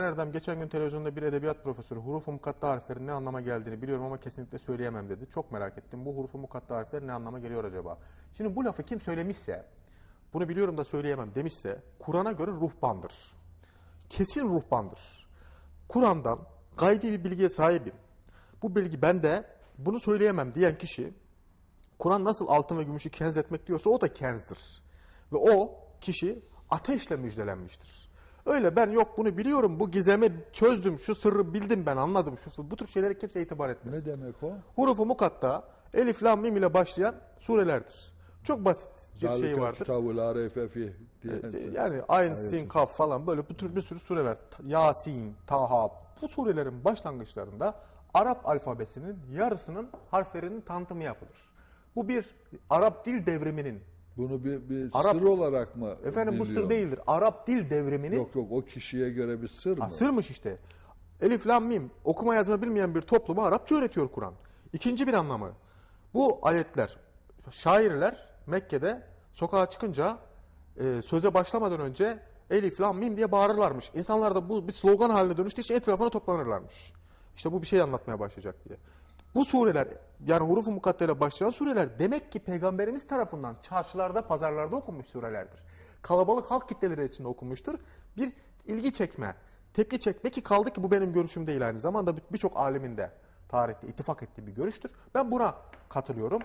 Erdem geçen gün televizyonda bir edebiyat profesörü hurufu mukatta harflerin ne anlama geldiğini biliyorum ama kesinlikle söyleyemem dedi. Çok merak ettim. Bu hurufu mukatta harfler ne anlama geliyor acaba? Şimdi bu lafı kim söylemişse, bunu biliyorum da söyleyemem demişse, Kur'an'a göre ruhbandır. Kesin ruhbandır. Kur'an'dan gaybi bir bilgiye sahibim. Bu bilgi bende, bunu söyleyemem diyen kişi, Kur'an nasıl altın ve gümüşü kenz etmek diyorsa o da kenzdir. Ve o kişi ateşle müjdelenmiştir. Öyle ben yok bunu biliyorum, bu gizemi çözdüm, şu sırrı bildim ben anladım. Şu, bu tür şeylere kimse itibar etmez. Ne demek o? Hurufu mukatta elif, lam, mim ile başlayan surelerdir. Çok basit bir şey vardır. Yani ayn, sin, kaf falan böyle bir tür bir sürü sureler. Yasin, Taha bu surelerin başlangıçlarında Arap alfabesinin yarısının harflerinin tanıtımı yapılır. Bu bir Arap dil devriminin. Bunu bir, bir Arap- sır olarak mı Efendim bu biliyor? sır değildir. Arap dil devriminin Yok yok o kişiye göre bir sır mı? Ha, sırmış işte. Elif, lam, mim. Okuma yazma bilmeyen bir topluma Arapça öğretiyor Kur'an. İkinci bir anlamı. Bu ayetler, şairler Mekke'de sokağa çıkınca e, söze başlamadan önce Elif, lam, mim diye bağırırlarmış. İnsanlar da bu bir slogan haline dönüştüğü için etrafına toplanırlarmış. İşte bu bir şey anlatmaya başlayacak diye. Bu sureler yani hurufu mukaddele başlayan sureler demek ki peygamberimiz tarafından çarşılarda, pazarlarda okunmuş surelerdir. Kalabalık halk kitleleri içinde okunmuştur. Bir ilgi çekme, tepki çekme ki kaldı ki bu benim görüşüm değil aynı zamanda bir- birçok alemin de tarihte ittifak ettiği bir görüştür. Ben buna katılıyorum.